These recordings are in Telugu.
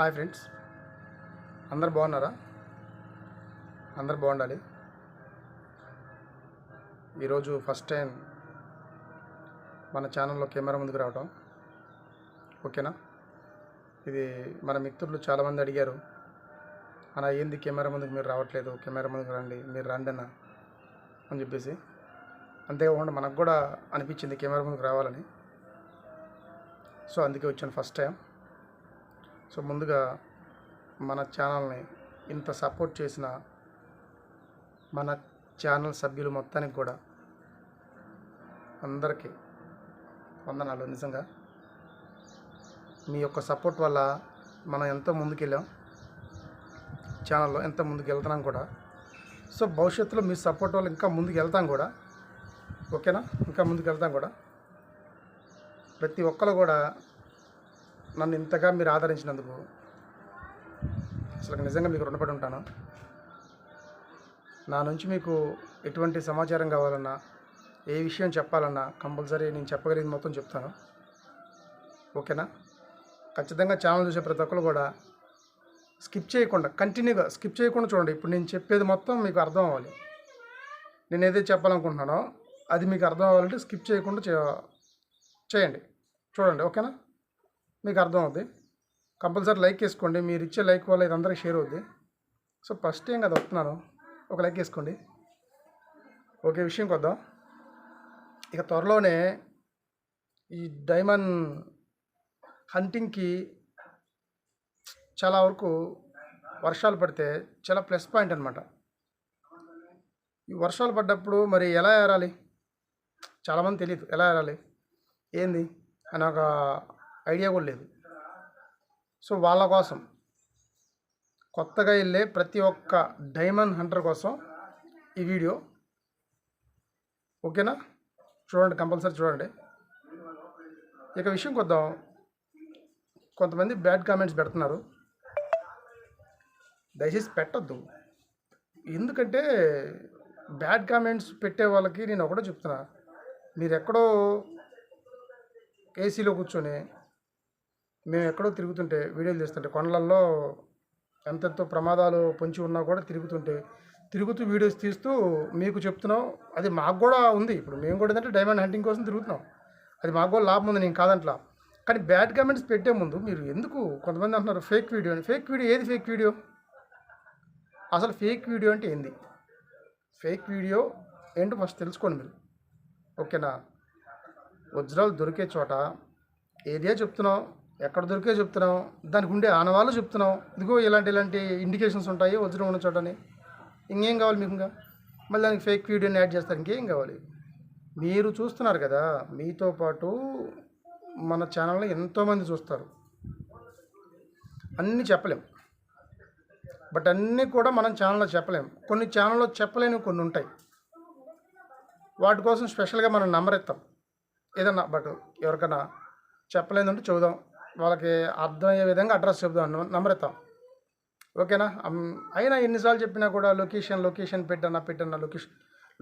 Hi friends. అందరు బాగున్నారా? అందరు బాగుండాలి. ఈరోజు ఫస్ట్ టైం మన ఛానల్లో కెమెరా ముందుకు రావటం. ఓకేనా? ఇది మన మిత్రులు చాలామంది అడిగారు. అలా ఏంది కెమెరా ముందుకు మీరు రావట్లేదు? కెమెరా ముందుకు రండి. మీరు రండి అన్న అని చెప్పేసి. అంతేకాకుండా మనకు కూడా అనిపించింది కెమెరా ముందుకు రావాలని. సో అందుకే వచ్చాను ఫస్ట్ టైం. సో ముందుగా మన ఛానల్ని ఇంత సపోర్ట్ చేసిన మన ఛానల్ సభ్యులు మొత్తానికి కూడా అందరికీ వందనాలు. నిజంగా మీ యొక్క సపోర్ట్ వల్ల మనం ఎంతో ముందుకెళ్ళాం ఛానల్లో ఎంత ముందుకు వెళ్తున్నాం కూడా. సో భవిష్యత్తులో మీ సపోర్ట్ వల్ల ఇంకా ముందుకు వెళ్తాం కూడా. ఓకేనా? ఇంకా ముందుకు వెళ్తాం కూడా. ప్రతి ఒక్కరు కూడా నన్ను ఇంతగా మీరు ఆదరించినందుకు అసలు నిజంగా మీకు రుణపడి ఉంటాను. నా నుంచి మీకు ఎటువంటి సమాచారం కావాలన్నా ఏ విషయం చెప్పాలన్నా కంపల్సరీ నేను చెప్పగలిగింది మొత్తం చెప్తాను. ఓకేనా? ఖచ్చితంగా ఛానల్ చూసే ప్రతి ఒక్కరు కూడా స్కిప్ చేయకుండా కంటిన్యూగా స్కిప్ చేయకుండా చూడండి. ఇప్పుడు నేను చెప్పేది మొత్తం మీకు అర్థం అవ్వాలి. నేను ఏదైతే చెప్పాలనుకుంటున్నానో అది మీకు అర్థం అవ్వాలంటే స్కిప్ చేయకుండా చే- చేయండి. చూడండి ఓకేనా? మీకు అర్థం అవుద్ది. కంపల్సరీ లైక్ వేసుకోండి మీరు ఇచ్చే లైక్ వల్ల ఇది అందరికీ షేర్ అవుద్ది. సో ఫస్ట్ ఏం కదా వస్తున్నాను? ఒక లైక్ వేసుకోండి ఓకే విషయం కొద్దాం. ఇక త్వరలోనే ఈ డైమండ్ హంటింగ్కి చాలా వరకు వర్షాలు పడితే చాలా ప్లస్ పాయింట్ అనమాట ఈ వర్షాలు పడ్డప్పుడు మరి ఎలా ఏరాలి? చాలామంది తెలియదు ఎలా ఏరాలి? ఏంది? అని ఒక ఐడియా కూడా లేదు. సో వాళ్ళ కోసం కొత్తగా వెళ్ళే ప్రతి ఒక్క డైమండ్ హంటర్ కోసం ఈ వీడియో. ఓకేనా? చూడండి కంపల్సరీ చూడండి. ఇక విషయం కొద్దాం. కొంతమంది బ్యాడ్ కామెంట్స్ పెడుతున్నారు. దయచేసి పెట్టద్దు. ఎందుకంటే బ్యాడ్ కామెంట్స్ పెట్టే వాళ్ళకి నేను ఒకటే చెప్తున్నా. మీరు ఎక్కడో ఏసీలో కూర్చొని మేము ఎక్కడో తిరుగుతుంటే వీడియోలు తీస్తుంటే కొండలల్లో ఎంతెంతో ప్రమాదాలు పొంచి ఉన్నా కూడా తిరుగుతుంటే తిరుగుతూ వీడియోస్ తీస్తూ మీకు చెప్తున్నాం. అది మాకు కూడా ఉంది. ఇప్పుడు మేము కూడా ఏంటంటే డైమండ్ హంటింగ్ కోసం తిరుగుతున్నాం. అది మాకు కూడా లాభం ఉంది నేను కాదంట్లా. కానీ బ్యాడ్ కామెంట్స్ పెట్టే ముందు మీరు ఎందుకు కొంతమంది అంటున్నారు ఫేక్ వీడియో అని? ఫేక్ వీడియో ఏది ఫేక్ వీడియో అసలు ఫేక్ వీడియో అంటే ఏంది? ఫేక్ వీడియో ఏంటో ఫస్ట్ తెలుసుకోండి మీరు. ఓకేనా? వజ్రాలు దొరికే చోట ఏదే చెప్తున్నాం? ఎక్కడ దొరికే చెప్తున్నాం దానికి ఉండే ఆనవాళ్ళు చెప్తున్నాం ఇదిగో ఇలాంటి ఇలాంటి ఇండికేషన్స్ ఉంటాయి వజ్రం ఉన్న చోటని. ఇంకేం కావాలి మీకు ఇంకా? మళ్ళీ దానికి ఫేక్ వీడియోని యాడ్ చేస్తారు. ఇంకేం కావాలి? మీరు చూస్తున్నారు కదా మీతో పాటు మన ఛానల్ని ఎంతోమంది చూస్తారు. అన్నీ చెప్పలేం. బట్ అన్నీ కూడా మనం ఛానల్లో చెప్పలేం. కొన్ని ఛానల్లో చెప్పలేని కొన్ని ఉంటాయి. వాటి కోసం స్పెషల్గా మనం నంబర్ ఇస్తాం ఏదన్నా బట్ ఎవరికైనా చెప్పలేదంటే చూద్దాం వాళ్ళకి అర్థమయ్యే విధంగా అడ్రస్ చెప్దాం. నంబర్ ఓకేనా? అయినా ఎన్నిసార్లు చెప్పినా కూడా లొకేషన్ లొకేషన్ పెట్టన్నా పెట్టన్నా లొకేషన్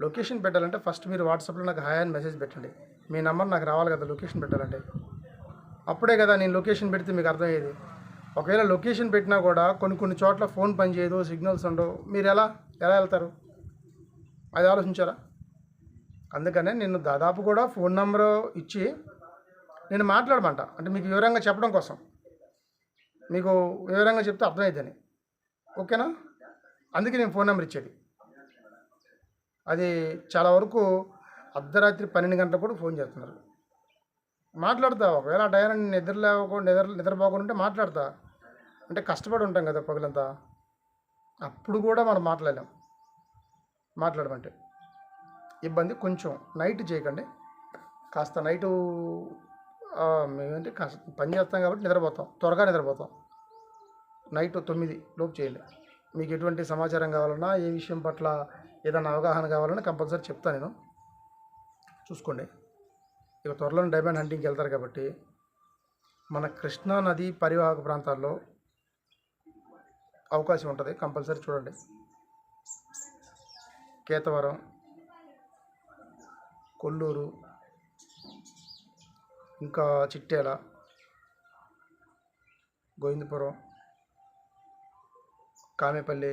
లొకేషన్ పెట్టాలంటే ఫస్ట్ మీరు వాట్సాప్లో నాకు హాయ్ అని మెసేజ్ పెట్టండి. మీ నెంబర్ నాకు రావాలి కదా లొకేషన్ పెట్టాలంటే. అప్పుడే కదా నేను లొకేషన్ పెడితే మీకు అర్థమయ్యేది. ఒకవేళ లొకేషన్ పెట్టినా కూడా కొన్ని కొన్ని చోట్ల ఫోన్ పనిచేయదు సిగ్నల్స్ ఉండవు. మీరు ఎలా? ఎలా వెళ్తారు? అది ఆలోచించారా? అందుకనే నేను దాదాపు కూడా ఫోన్ నెంబరు ఇచ్చి నేను మాట్లాడమంట. అంటే మీకు వివరంగా చెప్పడం కోసం. మీకు వివరంగా చెప్తే అర్థమవుతుందని ఓకేనా? అందుకే నేను ఫోన్ నెంబర్ ఇచ్చేది. అది చాలా వరకు అర్ధరాత్రి పన్నెండు గంటలకు కూడా ఫోన్ చేస్తున్నారు. మాట్లాడతా ఒకవేళ ఆ టైం నిద్ర లేవకుండా నిద్ర నిద్రపోకుండా ఉంటే మాట్లాడతా. అంటే కష్టపడి ఉంటాం కదా పగులంతా. అప్పుడు కూడా మనం మాట్లాడలేం. మాట్లాడమంటే. ఇబ్బంది కొంచెం. నైట్ చేయకండి. కాస్త నైటు మేమంటే కాస్త పని చేస్తాం కాబట్టి నిద్రపోతాం. త్వరగా నిద్రపోతాం. నైట్ తొమ్మిది లోపు చేయండి. మీకు ఎటువంటి సమాచారం కావాలన్నా ఏ విషయం పట్ల ఏదైనా అవగాహన కావాలన్నా కంపల్సరీ చెప్తాను నేను. చూసుకోండి. ఇక త్వరలోనే డైమండ్ హంటింగ్కి వెళ్తారు కాబట్టి మన కృష్ణా నది పరివాహక ప్రాంతాల్లో అవకాశం ఉంటుంది. కంపల్సరీ చూడండి. కేతవరం కొల్లూరు ఇంకా చిట్టేల గోవిందపురం కామెపల్లి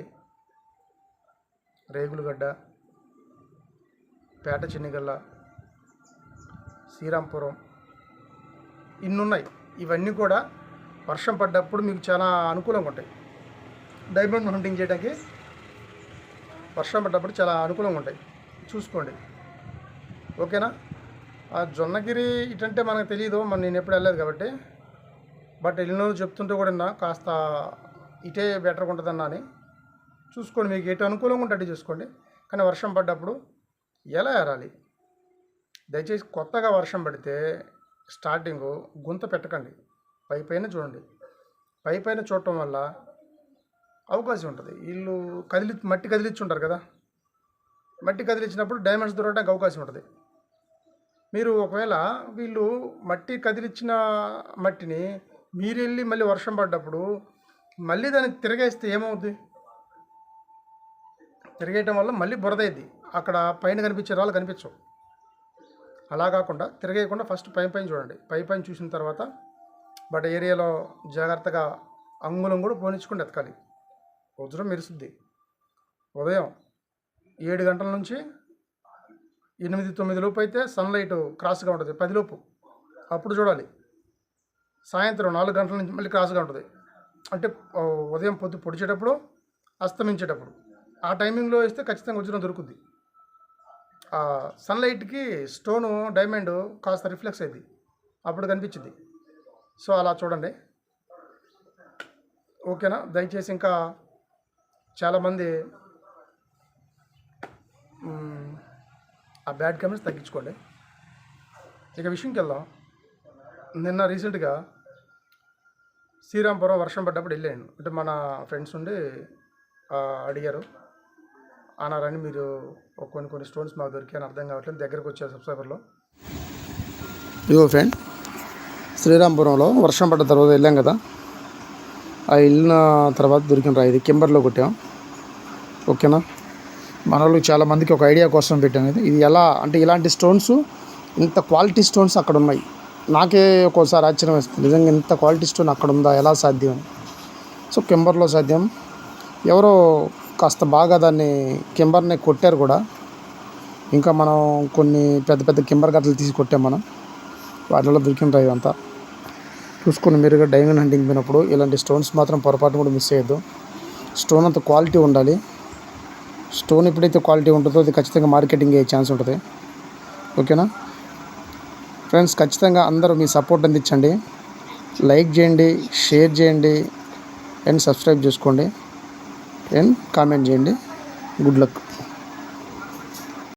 రేగులగడ్డ పేట చిన్నిగల్ల శ్రీరాంపురం ఇన్ని ఉన్నాయి ఇవన్నీ కూడా వర్షం పడ్డప్పుడు మీకు చాలా అనుకూలంగా ఉంటాయి. డైమండ్ హంటింగ్ చేయడానికి వర్షం పడ్డప్పుడు చాలా అనుకూలంగా ఉంటాయి. చూసుకోండి. ఓకేనా? జొన్నగిరి ఇటంటే మనకు తెలియదు మరి నేను ఎప్పుడు వెళ్ళలేదు కాబట్టి. బట్ వెళ్ళిన చెప్తుంటే కూడా విన్నా, కాస్త ఇటే బెటర్గా ఉంటుందన్నా అని. చూసుకోండి మీకు ఎటు అనుకూలంగా ఉంటే చూసుకోండి. కానీ వర్షం పడ్డప్పుడు ఎలా ఏరాలి? దయచేసి కొత్తగా వర్షం పడితే స్టార్టింగ్ గుంత పెట్టకండి. పై పైన చూడండి. పై పైన చూడటం వల్ల అవకాశం ఉంటుంది. వీళ్ళు కదిలి మట్టి కదిలిచ్చుంటారు ఉంటారు కదా. మట్టి కదిలిచ్చినప్పుడు డైమండ్స్ దొరకడానికి అవకాశం ఉంటుంది. మీరు ఒకవేళ వీళ్ళు మట్టి కదిలించిన మట్టిని మీరు వెళ్ళి మళ్ళీ వర్షం పడ్డప్పుడు మళ్ళీ దాన్ని తిరగేస్తే ఏమవుద్ది? తిరిగేయటం వల్ల మళ్ళీ బురదైద్ది. అక్కడ పైన కనిపించే రాళ్ళు కనిపించవు. అలా కాకుండా తిరగేయకుండా ఫస్ట్ పై పైన చూడండి. పై పైన చూసిన తర్వాత బట్ ఏరియాలో జాగ్రత్తగా అంగుళం కూడా పోనించుకుని ఎతకాలి. వజ్రం మెరుస్తుంది. ఉదయం ఏడు గంటల నుంచి ఎనిమిది తొమ్మిది లోపు అయితే సన్లైట్ క్రాస్గా ఉంటుంది పదిలోపు అప్పుడు చూడాలి. సాయంత్రం నాలుగు గంటల నుంచి మళ్ళీ క్రాస్గా ఉంటుంది. అంటే ఉదయం పొద్దు పొడిచేటప్పుడు అస్తమించేటప్పుడు. ఆ టైమింగ్లో వేస్తే ఖచ్చితంగా వజ్రం దొరుకుద్ది. ఆ సన్లైట్కి స్టోను డైమండ్ కాస్త రిఫ్లెక్స్ అయింది అప్పుడు కనిపించింది సో అలా చూడండి. ఓకేనా? దయచేసి ఇంకా చాలామంది ఆ బ్యాడ్ కమెంట్స్ తగ్గించుకోండి. ఇక విషయంకి వెళ్దాం నిన్న రీసెంట్గా శ్రీరాంపురం వర్షం పడ్డప్పుడు వెళ్ళాను. అంటే మన ఫ్రెండ్స్ ఉండి అడిగారు. అన్నారని మీరు కొన్ని కొన్ని స్టోన్స్ మాకు దొరికాయని అర్థం కావట్లేదు. దగ్గరకు వచ్చే సబ్స్క్రైబర్లో. ఇగో ఫ్రెండ్ శ్రీరాంపురంలో వర్షం పడ్డ తర్వాత వెళ్ళాం కదా. ఆ వెళ్ళిన తర్వాత దొరికిన రా ఇది కింబర్లో కొట్టాం. ఓకేనా? మన వాళ్ళు ఒక ఐడియా కోసం పెట్టాను ఇది ఎలా అంటే ఇలాంటి స్టోన్స్ ఇంత క్వాలిటీ స్టోన్స్ అక్కడ ఉన్నాయి. నాకే ఒక్కోసారి ఆశ్చర్యం వేస్తుంది. నిజంగా ఇంత క్వాలిటీ స్టోన్ అక్కడ ఉందా? ఎలా సాధ్యం? అని సో కింబర్లో సాధ్యం. ఎవరో కాస్త బాగా దాన్ని కింబర్ని కొట్టారు కూడా. ఇంకా మనం కొన్ని పెద్ద పెద్ద కెంబర్ గట్టలు తీసి కొట్టాం మనం. వాటిలో దొరికిన రా ఇవంతా చూసుకొని మీరుగా డైమండ్ హంటింగ్ పోయినప్పుడు ఇలాంటి స్టోన్స్ మాత్రం పొరపాటు కూడా మిస్ అయ్యద్దు స్టోన్ అంత క్వాలిటీ ఉండాలి. స్టోన్ ఎప్పుడైతే క్వాలిటీ ఉంటుందో అది ఖచ్చితంగా మార్కెటింగ్ అయ్యే ఛాన్స్ ఉంటుంది. ఓకేనా? ఫ్రెండ్స్ ఖచ్చితంగా అందరూ మీ సపోర్ట్ అందించండి. లైక్ చేయండి షేర్ చేయండి అండ్ సబ్స్క్రైబ్ చేసుకోండి అండ్ కామెంట్ చేయండి. Good luck.